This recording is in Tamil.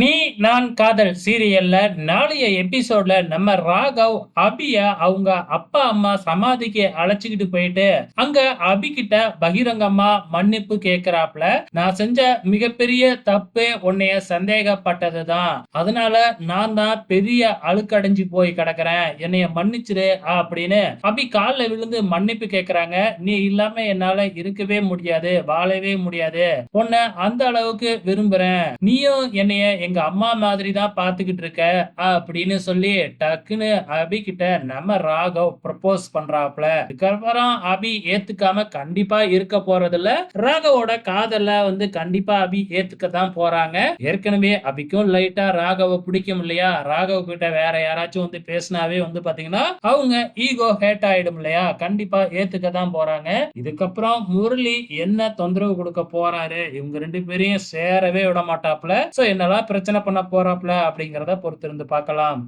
நீ நான் காதல் சீரியல்ல நாளைய எபிசோட்ல நம்ம ராகவ் அபிய அவங்க அப்பா அம்மா சமாதிக்கு அழைச்சுக்கிட்டு போயிட்டு அங்க அபி கிட்ட பகிரங்கமா மன்னிப்பு கேக்குறாப்ல. நான் செஞ்ச மிகப்பெரிய தப்பு உன்னைய சந்தேகப்பட்டதுதான். அதனால நான் தான் பெரிய அழுக்கடைஞ்சு போய் கிடக்குறேன். என்னைய மன்னிச்சிரு அப்படின்னு அபி காலில் விழுந்து மன்னிப்பு கேக்குறாங்க. நீ இல்லாம என்னால இருக்கவே முடியாது வாழவே முடியாது. உன்னை அந்த அளவுக்கு விரும்புறேன். நீயும் என்னைய எங்க அம்மா மாதிரி தான் பாத்துக்கிட்டு இருக்க அப்படின்னு சொல்லி டக்குன்னு அபி கிட்ட நம்ம ராகவ் ப்ரப்போஸ் பண்றாப்ல. இதுக்கப்புறம் அபி ஏத்துக்காம கண்டிப்பா இருக்க போறது இல்ல ராகவோட காதல வந்து கண்டிப்பா அபி ஏத்துக்க தான் போறாங்க. ஏற்கனவே அபிக்கும் லைட்டா ராகவ பிடிக்கும் இல்லையா? ராகவ் கிட்ட வேற யாராச்சும் வந்து பேசினாவே வந்து பாத்தீங்கன்னா அவங்க ஈகோ ஹேட் ஆயிடும் இல்லையா? கண்டிப்பா ஏத்துக்க தான் போறாங்க. இதுக்கப்புறம் முரளி என்ன தொந்தரவு கொடுக்க போறாரு? இவங்க ரெண்டு பேரையும் சேரவே விட மாட்டாப்ல. சோ என்னெல்லாம் பிரச்சனை பண்ண போறாப்ல அப்படிங்கிறத பொறுத்திருந்து பார்க்கலாம்.